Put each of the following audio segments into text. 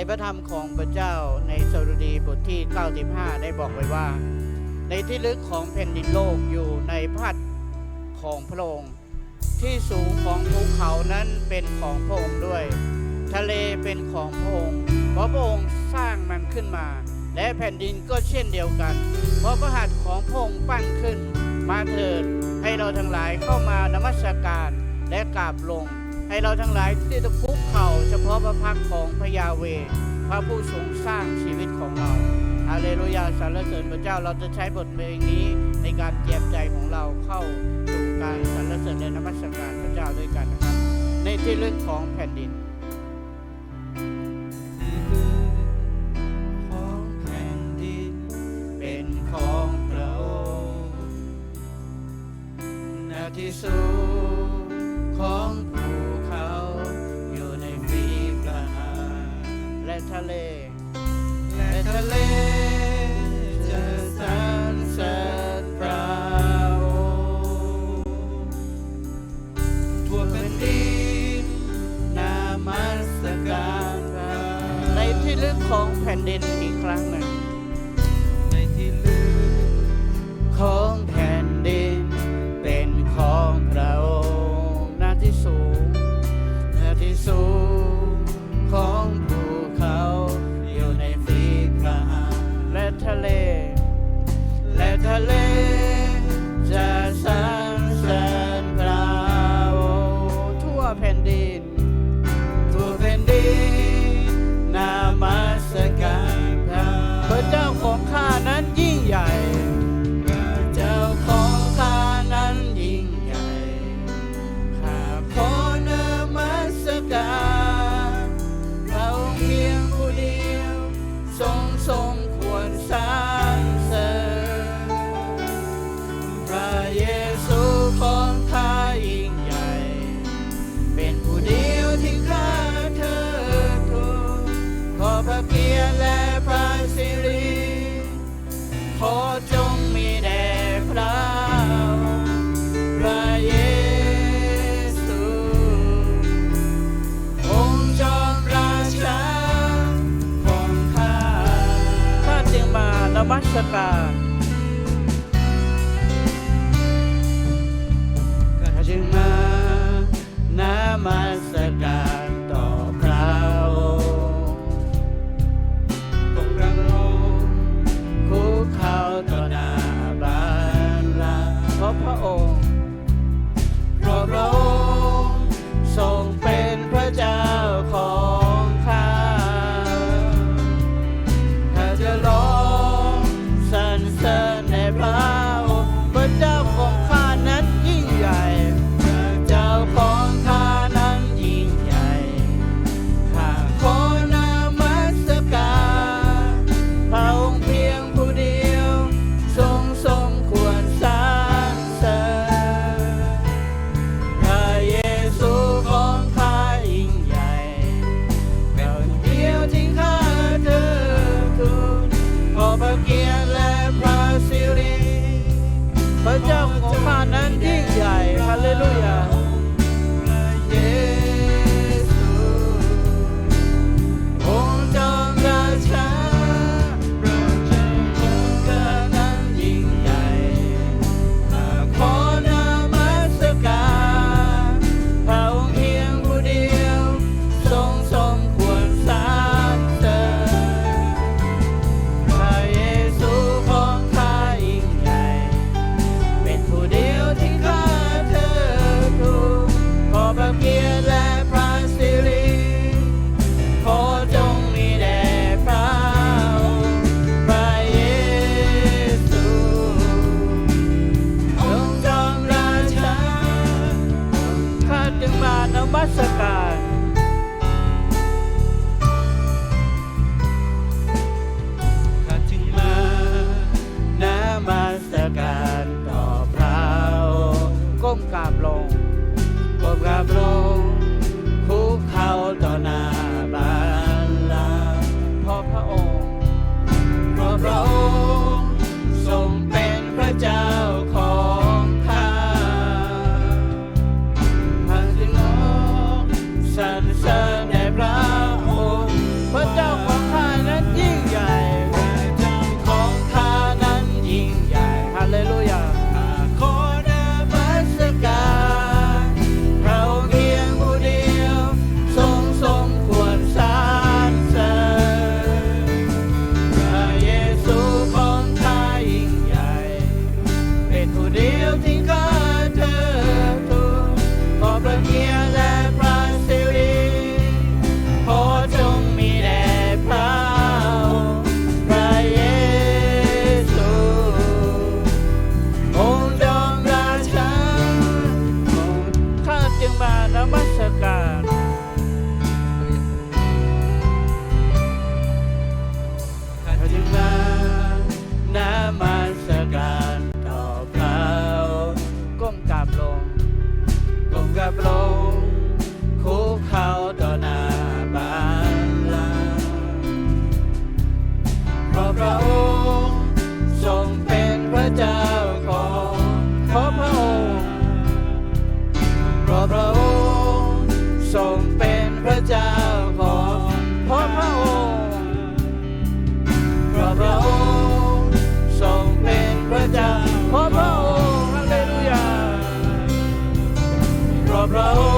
ในพระธรรมของพระเจ้าในสดุดีบทที่ 95 ได้บอกไว้ว่า ในที่ลึกของแผ่นดินโลกอยู่ในพัดของพระองค์ ที่สูงของภูเขานั้นเป็นของพระองค์ด้วย ทะเลเป็นของพระองค์เพราะพระองค์สร้างมันขึ้นมา และแผ่นดินก็เช่นเดียวกัน เพราะพระหัตถ์ของพระองค์ปั้นขึ้น มาเถิดให้เราทั้งหลายเข้ามานมัสการและกราบลง ให้เราทั้งหลายที่จะคุกเข่าเฉพาะพระพักของพระยาเว พระผู้ทรงสร้างชีวิตของเราอาเลลูยาสารเสริญพระเจ้าเราจะใช้บทเพลงนี้ในการเตรียมใจของเราเข้าสู่การสรรเสริญในนมัสการพระเจ้าด้วยกันนะครับ ในที่ลึกของแผ่นดิน Jezu. tomorrow. Abraham.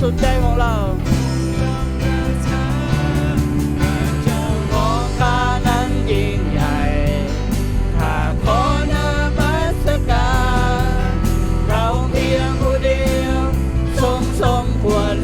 สุดใจของเราเจ้าของข้านั้นยิ่งใหญ่ข้าขอนมัสการเราเพียงผู้เดียวทรงสมควร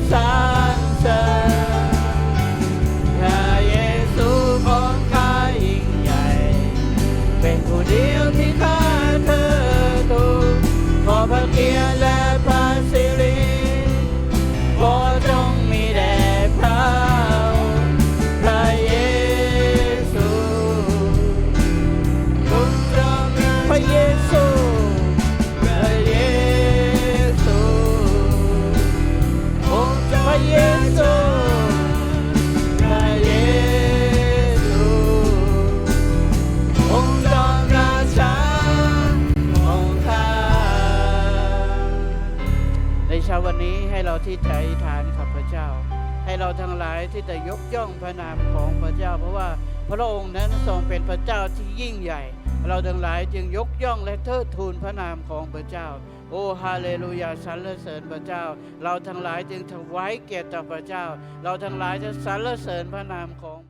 ที่ใจฐานข้าพเจ้า ให้เราทั้งหลายที่จะยกย่องพระนามของพระเจ้า เพราะว่าพระองค์นั้นทรงเป็นพระเจ้าที่ยิ่งใหญ่ เราทั้งหลายจึงยกย่องและเทิดทูนพระนามของพระเจ้า โอ้ฮาเลลูยาสรรเสริญพระเจ้า เราทั้งหลายจึงถวายเกียรติต่อพระเจ้า เราทั้งหลายจะสรรเสริญพระนามของ